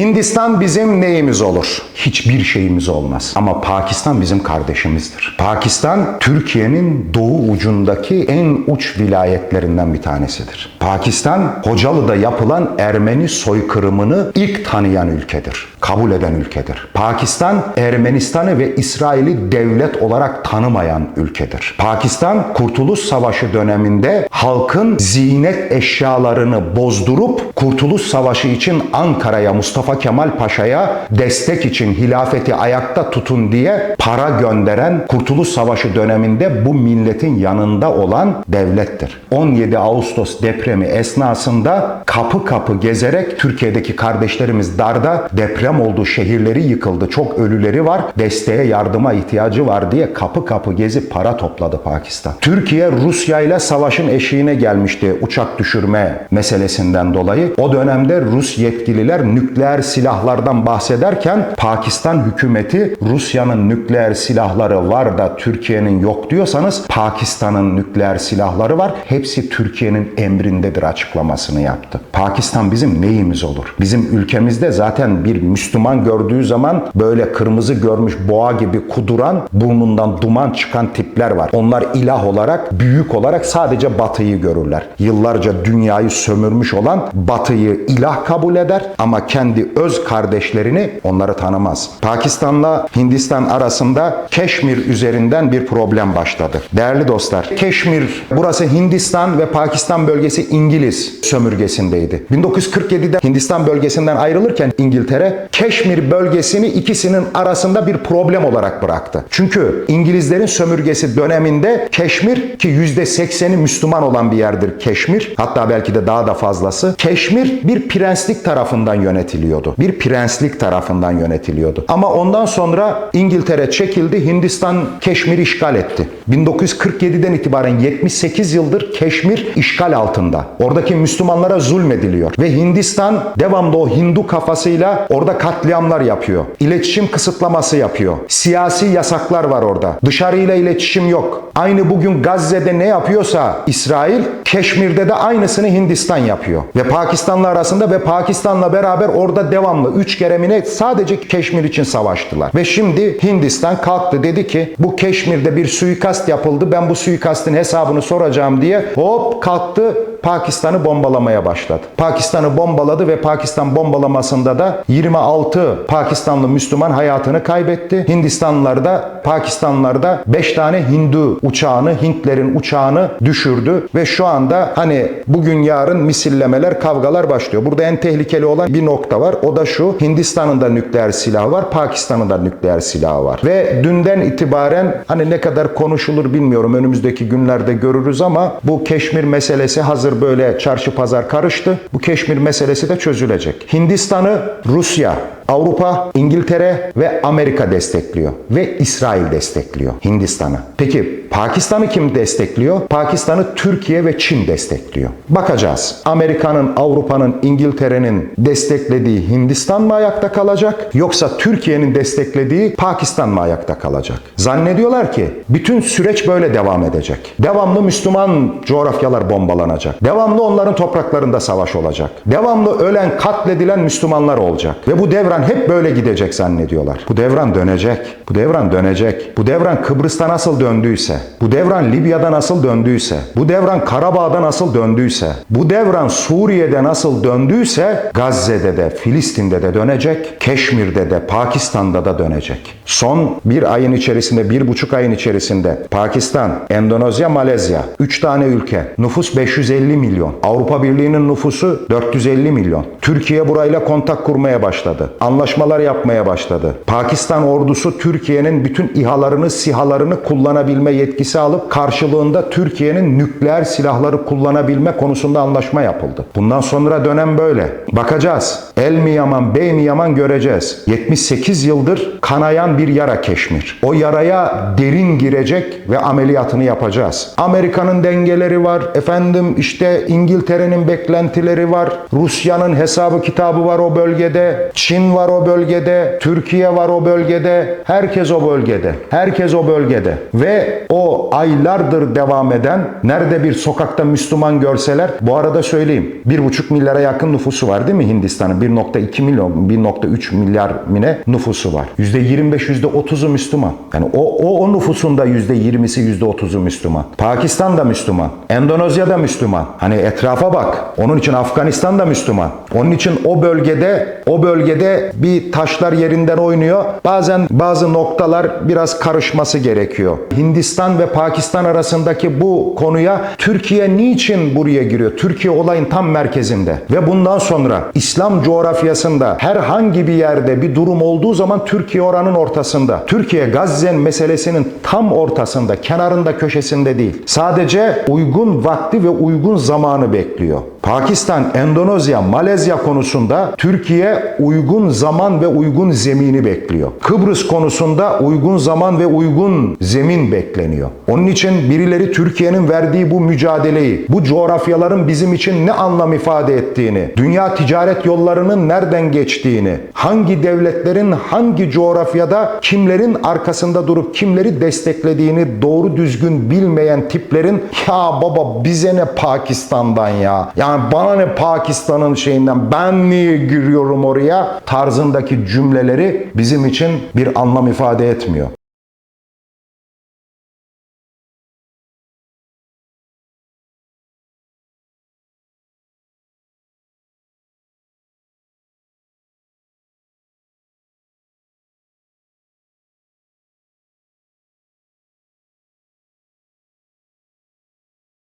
Hindistan bizim neyimiz olur? Hiçbir şeyimiz olmaz. Ama Pakistan bizim kardeşimizdir. Pakistan Türkiye'nin doğu ucundaki en uç vilayetlerinden bir tanesidir. Pakistan Hocalı'da yapılan Ermeni soykırımını ilk tanıyan ülkedir. Kabul eden ülkedir. Pakistan Ermenistan'ı ve İsrail'i devlet olarak tanımayan ülkedir. Pakistan Kurtuluş Savaşı döneminde halkın ziynet eşyalarını bozdurup Kurtuluş Savaşı için Ankara'ya Mustafa Kemal Paşa'ya destek için hilafeti ayakta tutun diye para gönderen Kurtuluş Savaşı döneminde bu milletin yanında olan devlettir. 17 Ağustos depremi esnasında kapı kapı gezerek Türkiye'deki kardeşlerimiz darda deprem olduğu şehirleri yıkıldı. Çok ölüleri var. Desteğe yardıma ihtiyacı var diye kapı kapı gezip para topladı Pakistan. Türkiye Rusya ile savaşın eşiğine gelmişti uçak düşürme meselesinden dolayı. O dönemde Rus yetkililer nükleer silahlardan bahsederken Pakistan hükümeti Rusya'nın nükleer silahları var da Türkiye'nin yok diyorsanız Pakistan'ın nükleer silahları var. Hepsi Türkiye'nin emrindedir açıklamasını yaptı. Pakistan bizim neyimiz olur? Bizim ülkemizde zaten bir Müslüman gördüğü zaman böyle kırmızı görmüş boğa gibi kuduran, burnundan duman çıkan tipler var. Onlar ilah olarak, büyük olarak sadece batıyı görürler. Yıllarca dünyayı sömürmüş olan batıyı ilah kabul eder ama kendi öz kardeşlerini onları tanımaz. Pakistan'la Hindistan arasında Keşmir üzerinden bir problem başladı. Değerli dostlar, Keşmir burası Hindistan ve Pakistan bölgesi İngiliz sömürgesindeydi. 1947'de Hindistan bölgesinden ayrılırken İngiltere Keşmir bölgesini ikisinin arasında bir problem olarak bıraktı. Çünkü İngilizlerin sömürgesi döneminde Keşmir ki %80'i Müslüman olan bir yerdir Keşmir. Hatta belki de daha da fazlası. Keşmir bir prenslik tarafından yönetiliyordu. Bir prenslik tarafından yönetiliyordu. Ama ondan sonra İngiltere çekildi. Hindistan Keşmir'i işgal etti. 1947'den itibaren 78 yıldır Keşmir işgal altında. Oradaki Müslümanlara zulmediliyor. Ve Hindistan devamlı o Hindu kafasıyla orada katliamlar yapıyor. İletişim kısıtlaması yapıyor. Siyasi yasaklar var orada. Dışarıyla iletişim yok. Aynı bugün Gazze'de ne yapıyorsa İsrail, Keşmir'de de aynısını Hindistan yapıyor. Ve Pakistan'la arasında ve Pakistan'la beraber orada devamlı 3 kere mi ne sadece Keşmir için savaştılar. Ve şimdi Hindistan kalktı dedi ki bu Keşmir'de bir suikast yapıldı. Ben bu suikastin hesabını soracağım diye hop kalktı Pakistan'ı bombalamaya başladı. Pakistan'ı bombaladı ve Pakistan bombalamasında da 26 Pakistanlı Müslüman hayatını kaybetti. Hindistanlılar da Pakistanlılar da 5 tane Hindu uçağını, Hintlerin uçağını düşürdü ve şu anda hani bugün yarın misillemeler, kavgalar başlıyor. Burada en tehlikeli olan bir nokta var. O da şu. Hindistan'ın da nükleer silahı var, Pakistan'ın da nükleer silahı var. Ve dünden itibaren hani ne kadar konuşulur bilmiyorum. Önümüzdeki günlerde görürüz ama bu Keşmir meselesi hazır böyle çarşı pazar karıştı. Bu Keşmir meselesi de çözülecek. Hindistan'ı Rusya, Avrupa, İngiltere ve Amerika destekliyor ve İsrail destekliyor Hindistan'ı. Peki Pakistan'ı kim destekliyor? Pakistan'ı Türkiye ve Çin destekliyor. Bakacağız. Amerika'nın, Avrupa'nın, İngiltere'nin desteklediği Hindistan mı ayakta kalacak yoksa Türkiye'nin desteklediği Pakistan mı ayakta kalacak? Zannediyorlar ki bütün süreç böyle devam edecek. Devamlı Müslüman coğrafyalar bombalanacak. Devamlı onların topraklarında savaş olacak. Devamlı ölen, katledilen Müslümanlar olacak. Ve bu devran hep böyle gidecek zannediyorlar. Bu devran dönecek. Bu devran dönecek. Bu devran Kıbrıs'ta nasıl döndüyse, bu devran Libya'da nasıl döndüyse, bu devran Karabağ'da nasıl döndüyse, bu devran Suriye'de nasıl döndüyse Gazze'de de, Filistin'de de dönecek, Keşmir'de de, Pakistan'da da dönecek. Son bir ayın içerisinde, bir buçuk ayın içerisinde Pakistan, Endonezya, Malezya, üç tane ülke, nüfus 550 milyon. Avrupa Birliği'nin nüfusu 450 milyon. Türkiye burayla kontak kurmaya başladı. Anlaşmalar yapmaya başladı. Pakistan ordusu Türkiye'nin bütün İHA'larını, SİHA'larını kullanabilme yetkisi alıp karşılığında Türkiye'nin nükleer silahları kullanabilme konusunda anlaşma yapıldı. Bundan sonra dönem böyle. Bakacağız. El mi yaman, bey mi yaman göreceğiz. 78 yıldır kanayan bir yara Keşmir. O yaraya derin girecek ve ameliyatını yapacağız. Amerika'nın dengeleri var. Efendim işte İngiltere'nin beklentileri var. Rusya'nın hesabı kitabı var o bölgede. Çin Var o bölgede, Türkiye var o bölgede, herkes o bölgede. Herkes o bölgede. Ve o aylardır devam eden nerede bir sokakta Müslüman görseler bu arada söyleyeyim 1,5 milyara yakın nüfusu var değil mi Hindistan'ın? 1.2 milyon, 1.3 milyar mine nüfusu var. %25, %30'u Müslüman. Yani o, o, o nüfusun da %20'si, %30'u Müslüman. Pakistan da Müslüman. Endonezya da Müslüman. Hani etrafa bak. Onun için Afganistan da Müslüman. Onun için o bölgede o bölgede bir taşlar yerinden oynuyor. Bazen bazı noktalar biraz karışması gerekiyor. Hindistan ve Pakistan arasındaki bu konuya Türkiye niçin buraya giriyor? Türkiye olayın tam merkezinde. Ve bundan sonra İslam coğrafyasında herhangi bir yerde bir durum olduğu zaman Türkiye oranın ortasında. Türkiye Gazze meselesinin tam ortasında, kenarında, köşesinde değil. Sadece uygun vakti ve uygun zamanı bekliyor. Pakistan, Endonezya, Malezya konusunda Türkiye uygun zaman ve uygun zemini bekliyor. Kıbrıs konusunda uygun zaman ve uygun zemin bekleniyor. Onun için birileri Türkiye'nin verdiği bu mücadeleyi, bu coğrafyaların bizim için ne anlam ifade ettiğini, dünya ticaret yollarının nereden geçtiğini, hangi devletlerin hangi coğrafyada kimlerin arkasında durup kimleri desteklediğini doğru düzgün bilmeyen tiplerin ya baba bize ne Pakistan'dan ya. Yani bana ne Pakistan'ın şeyinden ben niye giriyorum oraya tarzındaki cümleleri bizim için bir anlam ifade etmiyor.